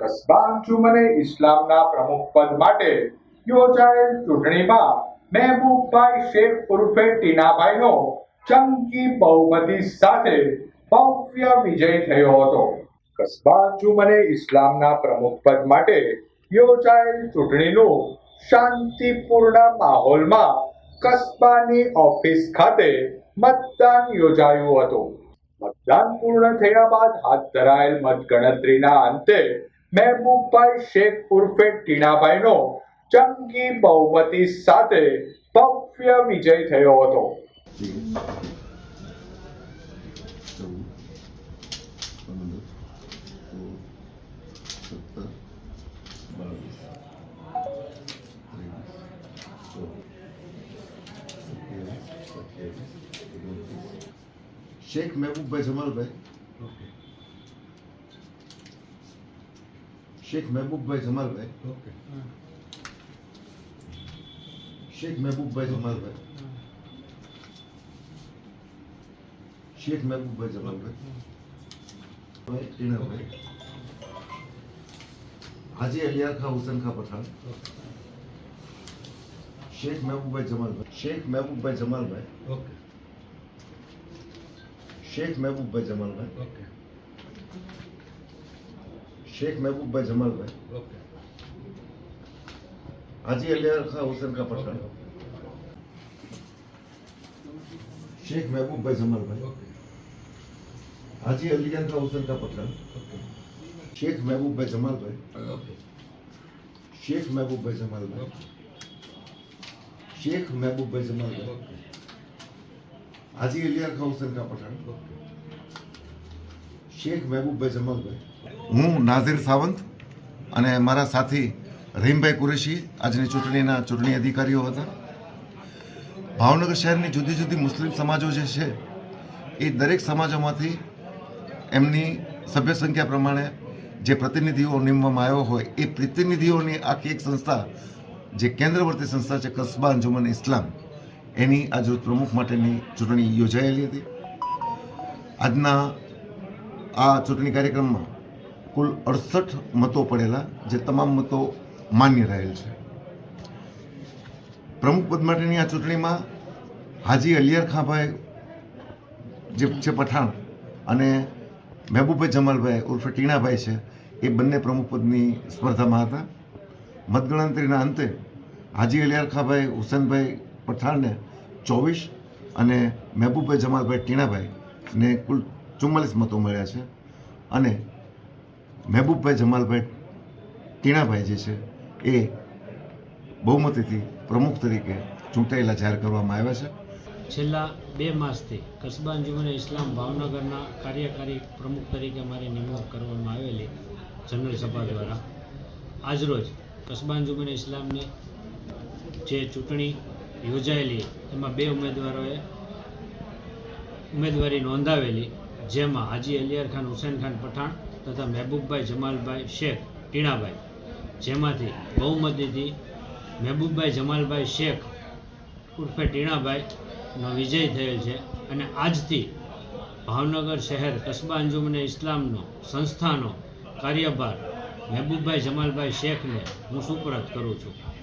કસ્બા અંજુમને ઇસ્લામના પ્રમુખ પદ માટે યોજાયેલ ચૂંટણીમાં મહેબૂબભાઈ શેખ ઉર્ફે ટીનાભાઈનો ચમકી બહુમતી સાથે ભવ્ય વિજય થયો હતો. કસ્બા અંજુમને ઇસ્લામના પ્રમુખ પદ માટે યોજાયેલ ચૂંટણીનું શાંતિપૂર્ણ માહોલમાં કસ્બાની ઓફિસ ખાતે મતદાન યોજાયું હતું. મતદાન પૂર્ણ થયા બાદ હાથ ધરાયેલ મતગણતરીના અંતે મહેબૂબભાઈ શેખ ઉર્ફે ટીણાભાઈનો ચંગી બહુમતી સાથે ભવ્ય વિજય થયો હતો. શેખ મહેબૂબભાઈ જમાલભાઈ. શેખ મહેબૂબભાઈ જમાલભાઈ શેખ મહેબૂબભાઈ જમાલભાઈ શેખ મહેબૂબભાઈ જમાલભાઈ ભાઈ ટીણાભાઈ હાજી અલિયાર ખા હુસેન ખા પઠાણ શેખ મહેબૂબભાઈ જમાલભાઈ શેખ મહેબૂબભાઈ જમાલભાઈ શેખ મહેબૂબભાઈ જમાલભાઈ શેખ મહેબૂબભાઈ જમાલભાઈ હાજી અલિયાર ખા હુસેન ખા પઠાણ શેખ મહેબૂબભાઈ જમાલભાઈ હાજી અલિયાર ખા હુસેન ખા પઠાણ શેખ મહેબૂબભાઈ જમાલભાઈ શેખ મહેબૂબભાઈ જમાલભાઈ શેખ મહેબૂબભાઈ જમાલભાઈ હાજી અલિયાર ખા હુસેન ખા પઠાણ શેખ મહેબૂબભાઈ જમાલભાઈ હું નાઝીર સાવંત અને મારા સાથી રહીમભાઈ કુરેશી આજની ચૂંટણીના ચૂંટણી અધિકારીઓ હતા. ભાવનગર શહેરની જુદી જુદી મુસ્લિમ સમાજો જે છે, એ દરેક સમાજોમાંથી એમની સભ્ય સંખ્યા પ્રમાણે જે પ્રતિનિધિઓ નીમવામાં આવ્યો હોય, એ પ્રતિનિધિઓની આખી એક સંસ્થા, જે કેન્દ્રવર્તી સંસ્થા છે કસ્બા અંજુમન ઇસ્લામ, એની આજે પ્રમુખ માટેની ચૂંટણી યોજાયેલી હતી. આજના આ ચૂંટણી કાર્યક્રમમાં કુલ અડસઠ મતો પડેલા જે તમામ મતો માન્ય રહેલ છે. પ્રમુખ પદ માટેની આ ચૂંટણીમાં હાજી અલિયર ખાંભાઈ જે છે પઠાણ અને મહેબૂબભાઈ જમાલભાઈ ઉર્ફે ટીણાભાઈ છે, એ બંને પ્રમુખ પદની સ્પર્ધામાં હતા. મતગણતરીના અંતે હાજી અલિયાર ખાભાઈ હુસેનભાઈ પઠાણને ચોવીસ અને મહેબૂબભાઈ જમાલભાઈ ટીણાભાઈને કુલ ચુમ્માલીસ મતો મળ્યા છે. અને મહેબૂબભાઈ જમાલભાઈ ટીણાભાઈ જે છે એ બહુમતીથી પ્રમુખ તરીકે ચૂંટાયેલા જાહેર કરવામાં આવ્યા છે. છેલ્લા બે માસથી કસબાન જીવન ઇસ્લામ ભાવનગરના કાર્યકારી પ્રમુખ તરીકે મારી નિમણૂક કરવામાં આવેલી જનરલ સભા દ્વારા આજરોજ કસબાન જુબન ઇસ્લામની જે ચૂંટણી યોજાયેલી, એમાં બે ઉમેદવારોએ ઉમેદવારી નોંધાવેલી જેમાં હાજી અલિયાર ખાન, હુસેન ખાન પઠાણ તથા મહેબૂબભાઈ જમાલભાઈ શેખ, ટીણાભાઈ. જેમાંથી બહુમતીથી મહેબૂબભાઈ જમાલભાઈ શેખ ઉર્ફે ટીણાભાઈનો વિજય થયેલ છે અને આજથી ભાવનગર શહેર કસ્બા અંજુમને ઇસ્લામનો સંસ્થાનો કાર્યભાર મહેબૂબભાઈ જમાલભાઈ શેખને હું સુપરત કરું છું.